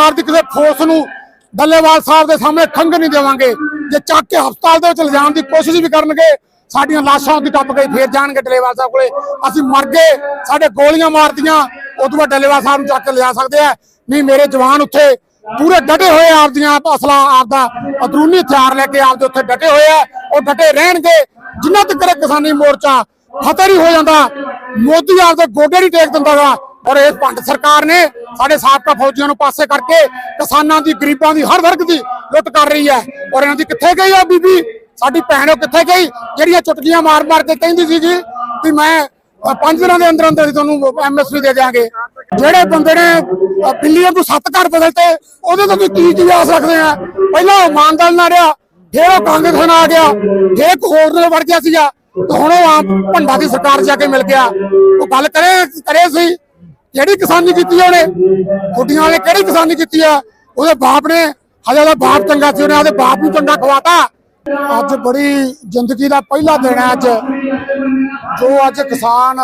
ਸਰਕਾਰ ਦੀ ਕਿਸੇ ਫੋਰਸ ਨੂੰ ਡੱਲੇਵਾਲ ਸਾਹਿਬ ਦੇ ਸਾਹਮਣੇ ਖੰਘ ਨਹੀਂ ਦੇਵਾਂਗੇ, ਜੇ ਚੱਕ ਕੇ ਹਸਪਤਾਲ ਦੇ ਵਿੱਚ ਲਿਜਾਣ ਦੀ ਕੋਸ਼ਿਸ਼ ਵੀ ਕਰਨਗੇ, ਸਾਡੀਆਂ ਲਾਸ਼ਾਂ ਉੱਤੇ ਟੱਪ ਕੇ ਫੇਰ ਜਾਣਗੇ ਡੱਲੇਵਾਲ ਸਾਹਿਬ ਕੋਲੇ। ਅਸੀਂ ਮਰ ਗਏ, ਸਾਡੇ ਗੋਲੀਆਂ ਮਾਰਦੀਆਂ ਉਦੋਂ ਬਾਅਦ ਡੱਲੇਵਾਲ ਸਾਹਿਬ ਨੂੰ ਚੱਕ ਕੇ ਲਿਜਾ ਸਕਦੇ ਆ। ਨਹੀਂ, ਮੇਰੇ ਜਵਾਨ ਉੱਥੇ ਪੂਰੇ ਡਟੇ ਹੋਏ ਆਪਦੀਆਂ ਅਸਲਾ, ਆਪਦਾ ਅੰਦਰੂਨੀ ਹਥਿਆਰ ਲੈ ਕੇ ਆਪਦੇ ਉੱਥੇ ਡਟੇ ਹੋਏ ਆ, ਉਹ ਡਟੇ ਰਹਿਣਗੇ। ਜਿੰਨਾ ਤੱਕ ਕਿਸਾਨੀ ਮੋਰਚਾ, ਫਤਿਹ ਹੀ ਹੋ ਜਾਂਦਾ। ਮੋਦੀ ਆਪਦੇ ਗੋਡੇ ਨਹੀਂ ਟੇਕ ਦਿੰਦਾ ਗਾ ਔਰ ਇਹ ਭੰਡ ਸਰਕਾਰ ਨੇ ਸਾਡੇ ਸਾਬਕਾ ਫੌਜੀਆਂ ਨੂੰ ਪਾਸੇ ਕਰਕੇ ਕਿਸਾਨਾਂ ਦੀ, ਗਰੀਬਾਂ ਦੀ, ਹਰ ਵਰਗ ਦੀ ਲੁੱਟ ਕਰ ਰਹੀ ਹੈ। ਔਰ ਇਹਨਾਂ ਦੀ ਕਿੱਥੇ ਗਈ ਆ ਬੀਬੀ? ਸਾਡੀ ਭੈਣ ਉਹ ਕਿੱਥੇ ਗਈ? ਜਿਹੜੀਆਂ ਚੁਟਕੀਆਂ ਮਾਰ ਮਾਰ ਕੇ ਕਹਿੰਦੀ ਸੀਗੀ ਕਿ ਮੈਂ ਪੰਜ ਦਿਨਾਂ ਦੇ ਅੰਦਰ ਅੰਦਰ ਹੀ ਤੁਹਾਨੂੰ ਐਮਐਸਪੀ ਦੇ ਦਿਆਂਗੇ। ਜਿਹੜੇ ਬੰਦੇ ਨੇ ਬਿੱਲੀਆਂ ਤੋਂ ਸੱਤ ਘਰ ਬਦਲਤੇ, ਉਹਦੇ ਤੋਂ ਵੀ ਕੀ ਕੀ ਆਸ ਰੱਖਦੇ ਆ? ਪਹਿਲਾਂ ਉਹ ਇਮਾਨਦਾਰ ਨਾਲ ਰਿਹਾ, ਫਿਰ ਉਹ ਕਾਂਗਰਸ ਨਾਲ ਆ ਗਿਆ, ਫਿਰ ਹੋਰ ਨਾਲ ਵੜ ਗਿਆ ਸੀਗਾ। ਤੇ ਹੁਣ ਉਹ ਆਮ ਭੰਡਾ ਦੀ ਸਰਕਾਰ ਜਾ ਕੇ ਮਿਲ ਗਿਆ। ਉਹ ਗੱਲ ਕਰੇ ਕਰੇ ਸੀ? ਕਿਹੜੀ ਕਿਸਾਨੀ ਕੀਤੀ ਆ ਉਹਨੇ ਕੁੱਡੀਆਂ ਵਾਲੇ ਕਿਹੜੀ ਕਿਸਾਨੀ ਕੀਤੀ ਆ ਉਹਦੇ ਬਾਪ ਨੇ ਹਜੇ ਉਹਦਾ ਬਾਪ ਚੰਗਾ ਸੀ ਉਹਨੇ ਉਹਦੇ ਬਾਪ ਨੂੰ ਚੰਗਾ ਖਵਾਤਾ ਅੱਜ ਬੜੀ ਜ਼ਿੰਦਗੀ ਦਾ ਪਹਿਲਾ ਦਿਨ ਹੈ ਅੱਜ ਜੋ ਅੱਜ ਕਿਸਾਨ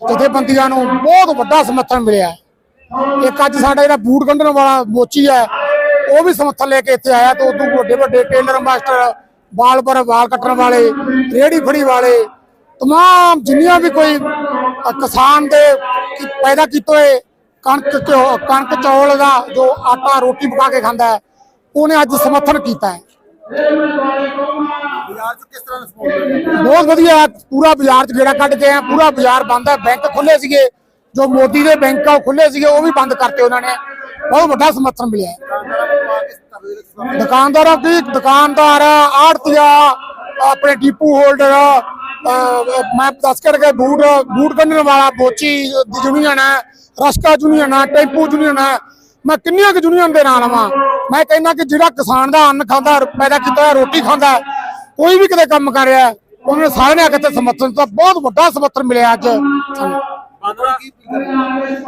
ਜਥੇਬੰਦੀਆਂ ਨੂੰ ਬਹੁਤ ਵੱਡਾ ਸਮਰਥਨ ਮਿਲਿਆ ਹੈ। ਇੱਕ ਅੱਜ ਸਾਡਾ ਜਿਹੜਾ ਬੂਟ ਗੰਢਣ ਵਾਲਾ ਮੋਚੀ ਹੈ ਉਹ ਵੀ ਸਮਰਥਨ ਲੈ ਕੇ ਇੱਥੇ ਆਇਆ ਤੇ ਉਦੋਂ ਵੱਡੇ ਵੱਡੇ ਟੇਲਰ ਮਾਸਟਰ ਵਾਲ ਪਰ ਵਾਲ ਕੱਟਣ ਵਾਲੇ ਰੇੜੀ ਫੜੀ ਵਾਲੇ तमाम ਜਿੰਨੀਆਂ ਵੀ ਕੋਈ ਅ, ਕਿਸਾਨ ਦੇ ਪੈਦਾ ਕੀਤੇ ਹੋਏ ਕਣਕ ਕਣਕ ਚੌਲ ਦਾ ਜੋ ਆਟਾ ਰੋਟੀ ਪਕਾ ਕੇ ਖਾਂਦਾ ਹੈ ਉਹਨੇ ਅੱਜ ਸਮਰਥਨ ਕੀਤਾ ਹੈ ਬਾਜ਼ਾਰ ਚ ਕਿਸ ਤਰ੍ਹਾਂ ਰਿਸਪੌਂਸ ਮਿਲਿਆ ਬਹੁਤ ਵਧੀਆ। ਪੂਰਾ ਬਾਜ਼ਾਰ ਚ ਗੇੜਾ ਕੱਢ ਕੇ ਆ ਪੂਰਾ ਬਾਜ਼ਾਰ ਬੰਦ ਹੈ ਬੈਂਕ ਖੁੱਲੇ ਸੀਗੇ ਜੋ ਮੋਦੀ ਦੇ ਬੈਂਕ ਆ ਖੁੱਲੇ ਸੀਗੇ ਉਹ ਵੀ ਬੰਦ ਕਰਤੇ ਉਹਨਾਂ ਨੇ ਬਹੁਤ ਵੱਡਾ ਸਮਰਥਨ ਮਿਲਿਆ। ਦੁਕਾਨਦਾਰਾਂ ਦੀ ਦੁਕਾਨਦਾਰ ਆੜਤੀਆ ਆਪਣੇ ਡੀਪੂ ਹੋਲਡਰ ਮੈਂ ਦੱਸ ਕਰਕੇ ਬੂਟ ਬੂਟ ਕੱਢਣ ਵਾਲਾ, ਬੋਚੀ ਯੂਨੀਅਨ ਹੈ, ਰਸਕਾ ਯੂਨੀਅਨ ਹੈ, ਟੈਂਪੂ ਯੂਨੀਅਨ ਹੈ। ਮੈਂ ਕਿੰਨੀਆਂ ਕੁ ਯੂਨੀਅਨ ਦੇ ਨਾਲ ਆਵਾਂ ਮੈਂ ਕਹਿੰਦਾ ਕਿ ਜਿਹੜਾ ਕਿਸਾਨ ਦਾ ਅੰਨ ਖਾਂਦਾ, ਪੈਦਾ ਕੀਤਾ ਰੋਟੀ ਖਾਂਦਾ, ਕੋਈ ਵੀ ਕਿਤੇ ਕੰਮ ਕਰ ਰਿਹਾ, ਉਹਨਾਂ ਸਾਰਿਆਂ ਨੇ ਆ ਕੇ ਸਮਰਥਨ ਦਿੱਤਾ। ਬਹੁਤ ਵੱਡਾ ਸਮਰਥਨ ਮਿਲਿਆ ਅੱਜ।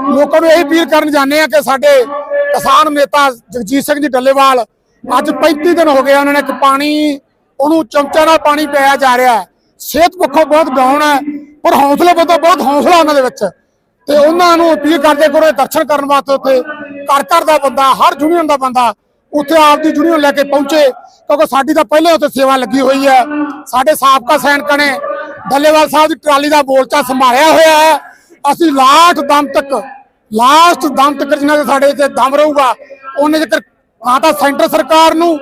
ਲੋਕਾਂ ਨੂੰ ਇਹ ਅਪੀਲ ਕਰਨ ਜਾਂਦੇ ਆ ਕਿ ਸਾਡੇ ਕਿਸਾਨ ਨੇਤਾ ਜਗਜੀਤ ਸਿੰਘ ਜੀ ਡੱਲੇਵਾਲ, ਅੱਜ 35 ਦਿਨ ਹੋ ਗਏ ਉਹਨਾਂ ਨੇ ਇੱਕ ਪਾਣੀ, ਉਹਨੂੰ ਚਮਚਾ ਨਾਲ ਪਾਣੀ ਪਿਆ ਜਾ ਰਿਹਾ। ਹੈ ਸਿਹਤ ਪੱਖੋਂ ਬਹੁਤ ਡਾਊਨ ਹੈ, ਪਰ ਹੌਸਲੇ ਬੰਦਾ ਬਹੁਤ ਹੌਸਲਾ ਉਹਨਾਂ ਦੇ ਵਿੱਚ। ਤੇ ਉਹਨਾਂ ਨੂੰ ਅਪੀਲ ਕਰਦੇ ਕਰੋ ਇਹ ਦਰਸ਼ਨ ਕਰਨ ਵਾਸਤੇ ਉੱਥੇ, ਘਰ ਘਰ ਦਾ ਬੰਦਾ, ਹਰ ਯੂਨੀਅਨ ਦਾ ਬੰਦਾ ਉੱਥੇ ਆਪਦੀ ਯੂਨੀਅਨ ਲੈ ਕੇ ਪਹੁੰਚੇ, ਕਿਉਂਕਿ ਸਾਡੀ ਤਾਂ ਪਹਿਲੇ ਉੱਥੇ ਸੇਵਾ ਲੱਗੀ ਹੋਈ ਹੈ। ਸਾਡੇ ਸਾਬਕਾ ਸੈਨਿਕਾਂ ਨੇ ਡੱਲੇਵਾਲ ਸਾਹਿਬ ਦੀ ਟਰਾਲੀ ਦਾ ਮੋਰਚਾ ਸੰਭਾਲਿਆ ਹੋਇਆ ਹੈ। ਅਸੀਂ ਲਾਸਟ ਦਮ ਤੱਕ, ਲਾਸਟ ਦਮ ਤੱਕ ਜਿੰਨਾ ਚਿਰ ਸਾਡੇ ਤੇ ਦਮ ਰਹੂਗਾ, ਉਹਨੇ ਜੇਕਰ ਨਾ ਤਾਂ ਸੈਂਟਰ ਸਰਕਾਰ ਨੂੰ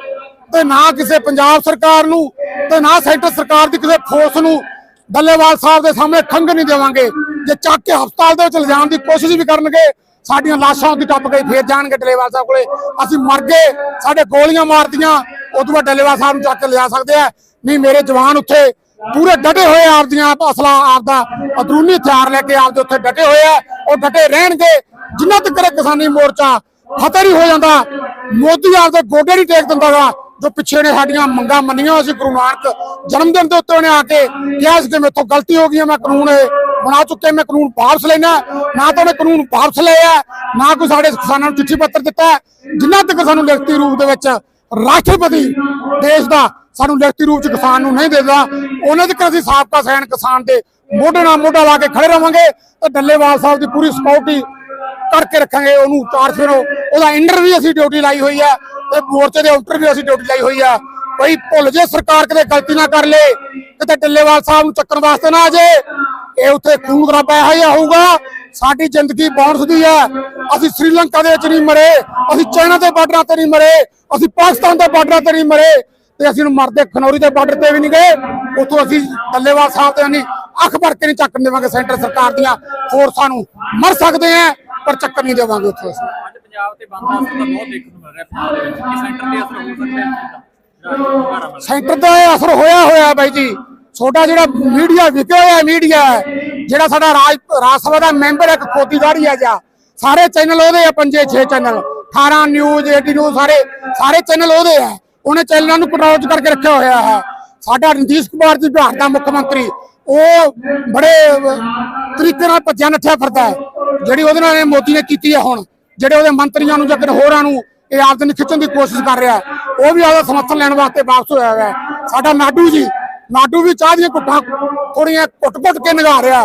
ਤੇ ਨਾ ਕਿਸੇ ਪੰਜਾਬ ਸਰਕਾਰ ਨੂੰ ਤੇ ਨਾ ਸੈਂਟਰ ਸਰਕਾਰ ਦੀ ਕਿਸੇ ਫੋਰਸ ਨੂੰ ਡੱਲੇਵਾਲ ਸਾਹਿਬ ਦੇ ਸਾਹਮਣੇ ਖੰਘ ਨਹੀਂ ਦੇਵਾਂਗੇ। ਜੇ ਚੱਕ ਕੇ ਹਸਪਤਾਲ ਦੇ ਵਿੱਚ ਲਿਜਾਣ ਦੀ ਕੋਸ਼ਿਸ਼ ਵੀ ਕਰਨਗੇ, ਸਾਡੀਆਂ ਲਾਸ਼ਾਂ ਉੱਤੇ ਟੱਪ ਕੇ ਫੇਰ ਜਾਣਗੇ ਡੱਲੇਵਾਲ ਸਾਹਿਬ ਕੋਲੇ। ਅਸੀਂ ਮਰ ਗਏ, ਸਾਡੇ ਗੋਲੀਆਂ ਮਾਰਦੀਆਂ, ਉਦੋਂ ਬਾਅਦ ਡੱਲੇਵਾਲ ਸਾਹਿਬ ਨੂੰ ਚੱਕ ਕੇ ਲਿਜਾ ਸਕਦੇ ਆ। ਨਹੀਂ, ਮੇਰੇ ਜਵਾਨ ਉੱਥੇ ਪੂਰੇ ਡਟੇ ਹੋਏ ਆਪਦੀਆਂ ਅਸਲਾ, ਆਪਦਾ ਅੰਦਰੂਨੀ ਹਥਿਆਰ ਲੈ ਕੇ ਆਪਦੇ ਉੱਥੇ ਡਟੇ ਹੋਏ ਆ, ਉਹ ਡਟੇ ਰਹਿਣਗੇ। ਜਿੰਨਾ ਤੱਕ ਕਿਸਾਨੀ ਮੋਰਚਾ, ਫਤਿਹ ਹੀ ਹੋ ਜਾਂਦਾ। ਮੋਦੀ ਆਪਦੇ ਗੋਡੇ ਨਹੀਂ ਟੇਕ ਦਿੰਦਾ ਗਾ। ਜੋ ਪਿੱਛੇ ਨੇ ਸਾਡੀਆਂ ਮੰਗਾਂ ਮੰਨੀਆਂ ਸੀ ਗੁਰੂ ਨਾਨਕ ਜਨਮ ਦਿਨ ਦੇ ਉੱਤੇ ਉਹਨੇ ਆ ਕੇ ਕਿਹਾ ਸੀ ਕਿ ਮੇਥੋਂ ਗਲਤੀ ਹੋ ਗਈ ਹੈ, ਮੈਂ ਕਾਨੂੰਨ ਬਣਾ ਚੁੱਕੇ ਮੈਂ ਕਾਨੂੰਨ ਵਾਪਸ ਲੈਣਾ ਨਾ ਤਾਂ ਉਹਨੇ ਕਾਨੂੰਨ ਵਾਪਸ ਲਿਆ, ਨਾ ਕੋਈ ਸਾਡੇ ਕਿਸਾਨਾਂ ਨੂੰ ਚਿੱਠੀ ਪੱਤਰ ਦਿੱਤਾ। ਜਿੰਨਾ ਤੱਕ ਸਾਨੂੰ ਲਿਖਤੀ ਰੂਪ ਦੇ ਵਿੱਚ ਰਾਸ਼ਟਰਪਤੀ ਦੇਸ਼ ਦਾ ਸਾਨੂੰ ਲਿਖਤੀ ਰੂਪ ਚ ਕਿਸਾਨ ਨੂੰ ਨਹੀਂ ਦੇਦਾ, ਉਹਨਾਂ ਦੇ ਅਸੀਂ ਸਾਬਕਾ ਸੈਨ ਕਿਸਾਨ ਦੇ ਮੋਢੇ ਨਾਲ ਮੋਢਾ ਲਾ ਕੇ ਖੜੇ ਰਵਾਂਗੇ, ਤੇ ਡੱਲੇਵਾਲ ਸਾਹਿਬ ਦੀ ਪੂਰੀ ਸਪੋਰਟੀ ਕਰਕੇ ਰੱਖਾਂਗੇ ਉਹਨੂੰ, ਚਾਰ ਫਿਰ ਉਹਦਾ ਇੰਟਰਵਿਊ ਅਸੀਂ ਡਿਊਟੀ ਲਾਈ ਹੋਈ ਹੈ। ਮੋਰਚੇ ਦੇ ਆਊਟਰ ਵੀ ਅਸੀਂ ਡਿਊਟੀ ਲਾਈ ਹੋਈ ਹੈ ਕੋਈ ਭੁੱਲ ਜੇ ਸਰਕਾਰ ਕਿਤੇ ਗਲਤੀ ਨਾ ਕਰ ਲੇ, ਕਿਤੇ ਡੱਲੇਵਾਲ ਸਾਹਿਬ ਨੂੰ ਚੱਕਣ ਵਾਸਤੇ ਨਾ ਆ ਜੇ। ਇਹ ਉੱਥੇ ਖੂਨ ਖਰਾਬਾ ਇਹੋ ਹੋਊਗਾ, ਸਾਡੀ ਜ਼ਿੰਦਗੀ ਬੌਂਸ ਦੀ ਹੈ ਅਸੀਂ ਸ੍ਰੀਲੰਕਾ ਦੇ ਵਿੱਚ ਨਹੀਂ ਮਰੇ, ਅਸੀਂ ਚਾਈਨਾ ਦੇ ਬਾਰਡਰਾਂ ਤੇ ਨਹੀਂ ਮਰੇ, ਅਸੀਂ ਪਾਕਿਸਤਾਨ ਦੇ ਬਾਰਡਰਾਂ ਤੇ ਨਹੀਂ ਮਰੇ ਤੇ ਅਸੀਂ ਨੂੰ ਮਰਦੇ ਖਨੌਰੀ ਦੇ ਬਾਰਡਰ ਤੇ ਵੀ ਨਹੀਂ ਗਏ। ਉੱਥੋਂ ਅਸੀਂ ਡੱਲੇਵਾਲ ਸਾਹਿਬ ਤੇ ਨਹੀਂ, ਅੱਖ ਭਰ ਕੇ ਨਹੀਂ ਚੱਕਣ ਦੇਵਾਂਗੇ ਸੈਂਟਰ ਸਰਕਾਰ ਦੀਆਂ। ਫੋਰਸਾਂ ਨੂੰ ਮਰ ਸਕਦੇ ਆ, ਪਰ ਚੱਕਰ ਨਹੀਂ ਦੇਵਾਂਗੇ ਉੱਥੇ ਅਸੀਂ। ਪੰਜਾਬ ਤੇ ਬੰਦ ਦਾ ਅਸਰ ਤਾਂ ਬਹੁਤ ਦੇਖਣ ਨੂੰ ਮਿਲ ਰਿਹਾ ਪੰਜਾਬ ਦੇ ਵਿੱਚ ਕਿ ਸੈਂਟਰ ਤੇ ਅਸਰ ਹੋ ਸਕਦਾ ਹੈ ਸੈਂਟਰ ਦਾ ਇਹ ਅਸਰ ਹੋਇਆ ਹੋਇਆ ਬਾਈ ਜੀ। ਛੋਟਾ ਜਿਹੜਾ ਮੀਡੀਆ ਵਿਕਿਆ ਹੋਇਆ ਮੀਡੀਆ ਹੈ ਜਿਹੜਾ ਸਾਡਾ ਰਾਜ ਰਾਜ ਸਭਾ ਦਾ ਮੈਂਬਰ ਇੱਕ ਖੋਦੀਦਾਰੀ ਆ ਜਾ ਸਾਰੇ ਚੈਨਲ ਉਹਦੇ ਆ ਪੰਜੇ 6 ਚੈਨਲ। 18 ਨਿਊਜ਼ 80 ਨਿਊਜ਼ ਸਾਰੇ ਸਾਰੇ ਚੈਨਲ ਉਹਦੇ ਆ। ਉਹਨੇ ਚੈਨਲਾਂ ਨੂੰ ਕੰਟਰੋਲ ਕਰਕੇ ਰੱਖਿਆ ਹੋਇਆ ਹੈ। ਸਾਡਾ ਰਣਜੀਤ ਕੁਮਾਰ ਜੀ ਬਿਹਾਰ ਦਾ ਮੁੱਖ ਮੰਤਰੀ ਉਹ ਬੜੇ ਤਰੀਕੇ ਨਾਲ ਭੱਜਿਆ ਨੱਠਿਆ ਫਿਰਦਾ ਹੈ। ਜਿਹੜੀ ਉਹਦੇ ਨਾਲ ਮੋਦੀ ਨੇ ਕੀਤੀ ਹੈ ਹੁਣ। ਜਿਹੜੇ ਉਹਦੇ ਮੰਤਰੀਆਂ ਨੂੰ ਜਾਂ ਕਿਤੇ ਹੋਰਾਂ ਨੂੰ ਇਹ ਆਪਦੇ ਨੂੰ ਖਿੱਚਣ ਦੀ ਕੋਸ਼ਿਸ਼ ਕਰ ਰਿਹਾ ਉਹ ਵੀ ਆਪਦਾ ਸਮਰਥਨ ਲੈਣ ਵਾਸਤੇ ਵਾਪਸ ਹੋਇਆ ਹੋਇਆ ਹੈ। ਸਾਡਾ ਨਾਡੂ ਜੀ, ਨਾਡੂ ਵੀ ਚਾਹ ਦੀਆਂ ਕੁੱਟਾਂ ਥੋੜੀਆਂ ਘੁੱਟ-ਘੁੱਟ ਕੇ ਨਿਗਾਹ ਰਿਹਾ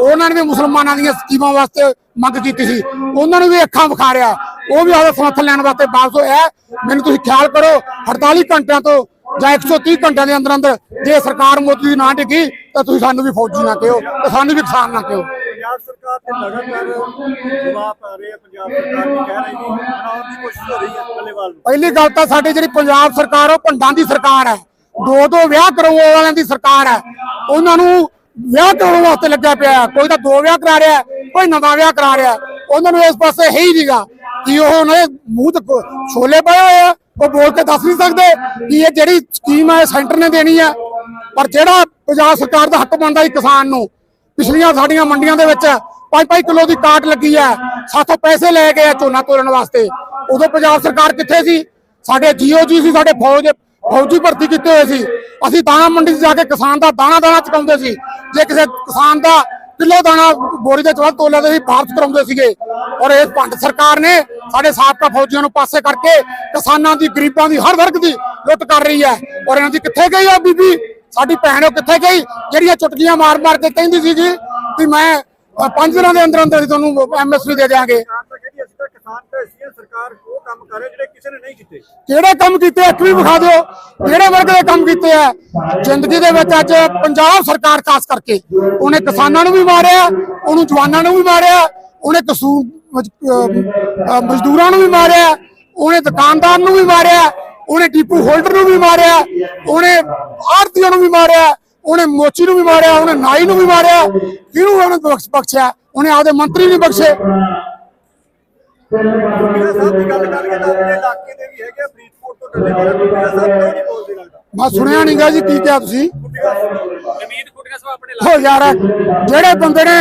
ਉਹਨਾਂ ਨੇ ਵੀ ਮੁਸਲਮਾਨਾਂ ਦੀਆਂ ਸਕੀਮਾਂ ਵਾਸਤੇ ਮੰਗ ਕੀਤੀ ਸੀ। ਉਹਨਾਂ ਨੂੰ ਵੀ ਅੱਖਾਂ ਵਿਖਾ ਰਿਹਾ ਉਹ ਵੀ ਆਪਦਾ ਸਮਰਥਨ ਲੈਣ ਵਾਸਤੇ ਵਾਪਸ ਹੋਇਆ ਮੈਨੂੰ ਤੁਸੀਂ ਖਿਆਲ ਕਰੋ 48 ਘੰਟਿਆਂ ਤੋਂ ਜਾਂ 130 ਘੰਟਿਆਂ ਦੇ ਅੰਦਰ ਅੰਦਰ ਜੇ ਸਰਕਾਰ ਮੋਦੀ ਦੀ ਨਾ ਡਿੱਗੀ, ਤਾਂ ਤੁਸੀਂ ਸਾਨੂੰ ਵੀ ਫੌਜੀ ਨਾ ਕਿਹੋ ਤੇ ਸਾਨੂੰ ਵੀ ਕਿਸਾਨ ਨਾ ਕਿਹੋ। ਪੰਜਾਬ ਸਰਕਾਰ ਤੇ ਲਗਾਤਾਰ ਜਵਾਬ ਆ ਰਹੇ ਆ, ਪੰਜਾਬ ਸਰਕਾਰ ਵੀ ਕਹਿ ਰਹੀ ਹੈ, ਬਣਾਉਣ ਦੀ ਕੋਸ਼ਿਸ਼ ਹੋ ਰਹੀ ਹੈ ਬੱਲੇਵਾਲ ਨੂੰ। ਪਹਿਲੀ ਗੱਲ ਤਾਂ ਸਾਡੀ ਜਿਹੜੀ ਪੰਜਾਬ ਸਰਕਾਰ ਉਹ ਭੰਡਾਂ ਦੀ ਸਰਕਾਰ ਹੈ। ਦੋ ਦੋ ਵਿਆਹ ਕਰਾਉਣ ਵਾਲਿਆਂ ਦੀ ਸਰਕਾਰ ਹੈ। ਉਹਨਾਂ ਨੂੰ ਵਿਆਹ ਕਰਾਉਣ ਵਾਸਤੇ ਲੱਗਿਆ ਪਿਆ ਕੋਈ ਤਾਂ ਦੋ ਵਿਆਹ ਕਰਾ ਰਿਹਾ ਕੋਈ ਨਵਾਂ ਵਿਆਹ ਕਰਾ ਰਿਹਾ ਉਹਨਾਂ ਨੂੰ ਇਸ ਪਾਸੇ ਹੈ ਹੀ ਨਹੀਂਗਾ ਕਿ ਉਹ ਉਹਨਾਂ ਦੇ ਮੂੰਹ ਤੇ ਛੋਲੇ ਪਏ ਹੋਏ ਆ? ਉਹ ਬੋਲ ਕੇ ਦੱਸ ਨਹੀਂ ਸਕਦੇ ਕਿ ਇਹ ਜਿਹੜੀ ਸਕੀਮ ਹੈ, ਸੈਂਟਰ ਨੇ ਦੇਣੀ ਹੈ। ਪਰ ਜਿਹੜਾ ਪੰਜਾਬ ਸਰਕਾਰ ਦਾ ਹੱਕ ਬਣਦਾ ਸੀ ਕਿਸਾਨ ਨੂੰ ਪਿਛਲੀਆਂ ਸਾਡੀਆਂ ਮੰਡੀਆਂ ਦੇ ਵਿੱਚ 5-5 ਕਿਲੋ ਦੀ ਕਾਟ ਲੱਗੀ ਹੈ। ਸਾਥੋਂ ਪੈਸੇ ਲੈ ਗਏ ਝੋਨਾ ਤੋਲਣ ਵਾਸਤੇ। ਉਦੋਂ ਪੰਜਾਬ ਸਰਕਾਰ ਕਿੱਥੇ ਸੀ? ਸਾਡੇ ਜੀਓਜੀ ਸੀ, ਸਾਡੇ ਫੌਜ ਫੌਜੀ ਭਰਤੀ ਕੀਤੇ ਹੋਏ ਸੀ। ਅਸੀਂ ਦਾਣਾ ਮੰਡੀ 'ਚ ਜਾ ਕੇ ਕਿਸਾਨ ਦਾ ਦਾਣਾ ਦਾਣਾ ਚੁਕਾਉਂਦੇ ਸੀ। ਜੇ ਕਿਸੇ ਕਿਸਾਨ ਦਾ ਕਿਲੋ ਦਾਣਾ ਬੋਰੀ ਦੇ ਚਵਲ ਤੋਲਿਆ ਤੇ ਸੀ ਭਾਰਤ ਕਰਾਉਂਦੇ ਸੀਗੇ। ਔਰ ਇਸ ਭੰਡ ਸਰਕਾਰ ਨੇ ਸਾਡੇ ਸਾਬਕਾ ਫੌਜੀਆਂ ਨੂੰ ਪਾਸੇ ਕਰਕੇ ਕਿਸਾਨਾਂ ਦੀ, ਗਰੀਬਾਂ ਦੀ, ਹਰ ਵਰਗ ਦੀ ਲੁੱਟ ਕਰ ਰਹੀ ਹੈ। ਔਰ ਇਹਨਾਂ ਦੀ ਕਿੱਥੇ ਗਈ ਆ ਬੀਬੀ? ਸਾਡੀ ਭੈਣ ਉਹ ਕਿੱਥੇ ਗਈ? ਜਿਹੜੀਆਂ ਚੁਟਕੀਆਂ ਮਾਰ ਮਾਰ ਕੇ ਕਹਿੰਦੀ ਸੀਗੀ ਕਿ ਮੈਂ ਪੰਜ ਦਿਨਾਂ ਦੇ ਅੰਦਰ ਅੰਦਰ ਤੁਹਾਨੂੰ ਐਮਐਸਪੀ ਦੇ ਕੀਤੇ। ਕਿਹੜੇ ਕੰਮ ਕੀਤੇ ਇੱਕ ਵੀ ਵਿਖਾ ਦਿਓ। ਕਿਹੜੇ ਵਰਗ ਦੇ ਕੰਮ ਕੀਤੇ ਆ? ਜ਼ਿੰਦਗੀ ਦੇ ਵਿੱਚ ਅੱਜ ਪੰਜਾਬ ਸਰਕਾਰ ਖਾਸ ਕਰਕੇ ਉਹਨੇ ਕਿਸਾਨਾਂ ਨੂੰ ਵੀ ਮਾਰਿਆ ਉਹਨੂੰ ਜਵਾਨਾਂ ਨੂੰ ਵੀ ਮਾਰਿਆ ਉਹਨੇ ਕਸੂ ਮਜ- ਅਹ, ਅਹ, ਮਜ਼ਦੂਰਾਂ ਨੂੰ ਵੀ ਮਾਰਿਆ ਉਹਨੇ ਦੁਕਾਨਦਾਰ ਨੂੰ ਵੀ ਮਾਰਿਆ। ਉਹਨੇ ਟੀਪੂ ਹੋਲਡਰ ਨੂੰ ਵੀ ਮਾਰਿਆ, ਉਹਨੇ ਆਰਤੀਆਂ ਨੂੰ ਵੀ ਮਾਰਿਆ, ਉਹਨੇ ਮੋਚੀ ਨੂੰ ਵੀ ਮਾਰਿਆ, ਉਹਨੇ ਨਾਈ ਨੂੰ ਵੀ ਮਾਰਿਆ। ਕਿਹਨੂੰ ਉਹਨੇ ਬਖਸ਼ਿਆ? ਉਹਨੇ ਆਪਦੇ ਮੰਤਰੀ ਨਹੀਂ ਬਖਸ਼ੇ। ਮੈਂ ਸੁਣਿਆ ਨਹੀਂਗਾ ਜੀ, ਕੀ ਕਿਹਾ ਤੁਸੀਂ? ਹੋ ਯਾਰ, ਜਿਹੜੇ ਬੰਦੇ ਨੇ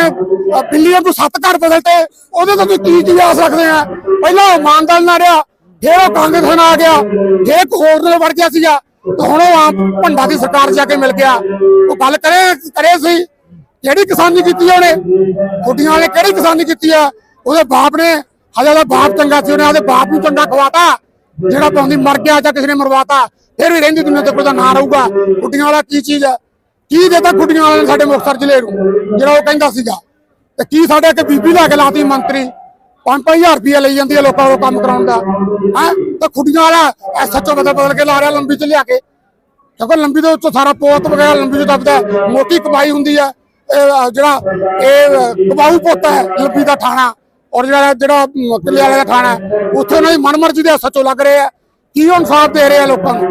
ਅਹ ਬਿੱਲੀਆਂ ਤੋਂ ਸੱਤ ਘਰ ਬਦਲਤੇ, ਉਹਦੇ ਤੋਂ ਕੀ ਕੀ ਆ ਸਕਦੇ ਆ? ਪਹਿਲਾਂ ਉਹ ਇਮਾਨਦਾਰ ਨਾ ਰਿਹਾ ਫਿਰ ਉਹ ਕਾਂਗਰਸ ਨਾਲ ਆ ਗਿਆ ਫਿਰ ਇੱਕ ਨਾਲ ਵੜ ਗਿਆ ਸੀਗਾ, ਤੇ ਹੁਣ ਉਹ ਆਮ ਭੰਡਾ ਦੀ ਸਰਕਾਰ 'ਚ ਜਾ ਕੇ ਮਿਲ ਗਿਆ। ਉਹ ਗੱਲ ਕਰੇ ਕਰੇ ਸੀ। ਕਿਹੜੀ ਕਿਸਾਨੀ ਕੀਤੀ ਉਹਨੇ ਕੁੱਡੀਆਂ ਵਾਲੇ ਕਿਹੜੀ ਕਿਸਾਨੀ ਕੀਤੀ ਆ? ਉਹਦੇ ਬਾਪ ਨੇ, ਹਜੇ ਉਹਦਾ ਬਾਪ ਚੰਗਾ ਸੀ, ਉਹਨੇ ਉਹਦੇ ਬਾਪ ਨੂੰ ਚੰਗਾ ਖਵਾਤਾ। ਜਿਹੜਾ ਪਾਉਂਦੀ ਮਰ ਗਿਆ ਜਾਂ ਕਿਸੇ ਨੇ ਮਰਵਾਤਾ, ਫਿਰ ਵੀ ਰਹਿੰਦੀ ਦੁਨੀਆ ਤੇ ਕੋਈ ਦਾ ਨਾਂ ਰਹੂਗਾ। ਗੁੱਡੀਆਂ ਵਾਲਾ ਕੀ ਚੀਜ਼ ਆ? ਕੀ ਦੇਤਾ ਗੁੱਡੀਆਂ ਵਾਲੇ ਨੇ ਸਾਡੇ ਮੁਖਤਰ ਜ਼ਿਲ੍ਹੇ ਨੂੰ? ਜਿਹੜਾ ਉਹ ਕਹਿੰਦਾ ਸੀਗਾ। ਤੇ ਕੀ ਸਾਡੇ ਇੱਕ ਬੀਬੀ ਲਾ ਕੇ ਲਾਤੀ ਮੰਤਰੀ? 5-5000 ਰੁਪਏ ਲਈ ਜਾਂਦੀ ਹੈ ਲੋਕਾਂ ਨੂੰ ਕੰਮ ਕਰਾਉਣ ਦਾ। ਹੈ? ਤਾਂ ਖੁੱਡੀਆਂ ਵਾਲਾ ਐਸਐਚਓ ਬਦਲ ਬਦਲ ਕੇ ਲਾ ਰਿਹਾ ਲੰਬੀ ਚ ਲਿਆ ਕੇ। ਕਿਉਂਕਿ ਲੰਬੀ ਦੇ ਉੱਤੋਂ ਸਾਰਾ ਪੋਤ ਵਗੈਰਾ ਲੰਬੀ ਚ ਦੱਬਦਾ ਹੈ। ਮੋਟੀ ਕਮਾਈ ਹੁੰਦੀ ਹੈ ਇਹ ਜਿਹੜਾ ਇਹ ਅਹ, ਕਮਾਊ ਪੁੱਤ ਹੈ ਲੰਬੀ ਦਾ ਥਾਣਾ। ਔਰ ਜਿਹੜਾ ਜਿਹੜਾ ਅਮ, ਕਿੱਲੇ ਵਾਲੇ ਦਾ ਥਾਣਾ ਉੱਥੇ ਉਹਨਾਂ ਦੀ ਮਨਮਰਜ਼ੀ ਦੇ ਐਸਐਚਓ ਲੱਗ ਰਹੇ ਆ। ਕੀ ਇਨਸਾਫ ਦੇ ਰਹੇ ਆ ਲੋਕਾਂ ਨੂੰ?